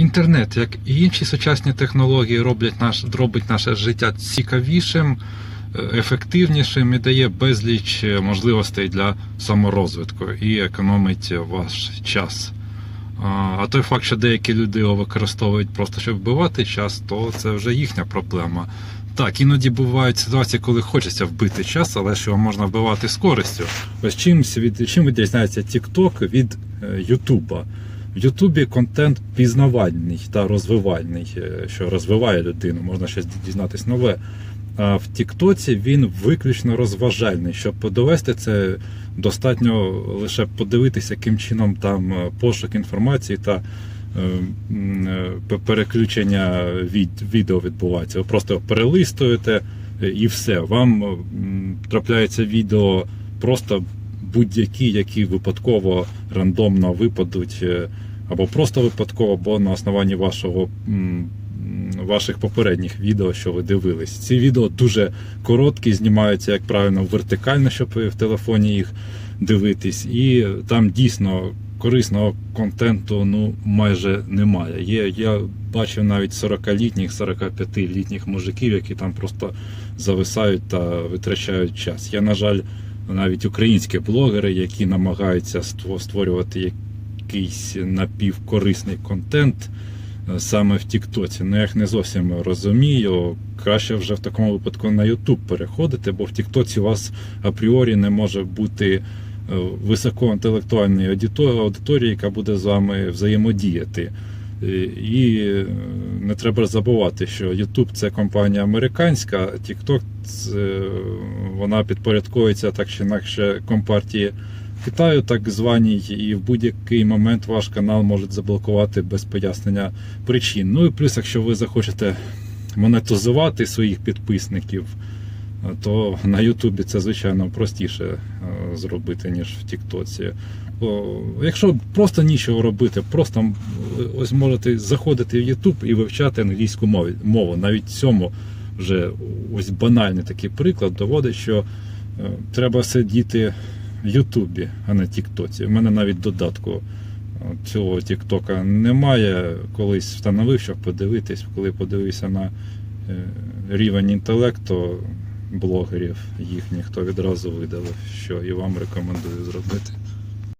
Інтернет, як і інші сучасні технології, роблять наш, робить наше життя цікавішим, е, ефективнішим і дає безліч е, можливостей для саморозвитку і економить ваш час. А той факт, що деякі люди його використовують просто щоб вбивати час, то це вже їхня проблема. Так, іноді бувають ситуації, коли хочеться вбити час, але що можна вбивати з користю. Ось чимсь від чим відрізняється TikTok від е, Ютуба. В Ютубі контент пізнавальний та розвивальний, е, що розвиває людину, можна щось дізнатись нове. А в Тіктоці він виключно розважальний. Щоб довести це, достатньо лише подивитися, яким чином там е, пошук інформації та е, переключення від відео відбувається. Ви просто перелистуєте і все. Вам трапляється відео просто будь-які, які випадково рандомно випадуть, е, або просто випадково, або на основанні вашого. Ваших попередніх відео, що ви дивились. Ці відео дуже короткі, знімаються, як правильно, вертикально, щоб в телефоні їх дивитись. І там дійсно корисного контенту ну майже немає. Є, я бачив навіть 40-літніх, 45-літніх мужиків, які там просто зависають та витрачають час. Я, на жаль, навіть українські блогери, які намагаються ство- створювати якийсь напівкорисний контент е, саме в Тіктоці. Ну я їх не зовсім розумію. Краще вже в такому випадку на Ютуб переходити, бо в Тіктоці у вас апріорі не може бути е, високоінтелектуальної аудито- аудиторії, яка буде з вами взаємодіяти. Е, І е, не треба забувати, що YouTube це компанія американська, TikTok це, вона підпорядковується так чи інакше компартії Китаю, так званій, і в будь-який момент ваш канал можуть заблокувати без пояснення причин. Ну і плюс, якщо ви захочете монетизувати своїх підписників, то на Ютубі це звичайно простіше е, зробити, ніж в Тіктоці. Якщо просто нічого робити, просто ось можете заходити в Ютуб і вивчати англійську мову. мову. Навіть цьому вже ось банальний такий приклад доводить, що е, треба сидіти в Ютубі, а не Тіктоці. У мене навіть додатку е, цього Тіктока немає. Колись встановив, щоб подивитись, коли подивився на рівень інтелекту блогерів їхніх, то відразу видалив, що і вам рекомендую зробити.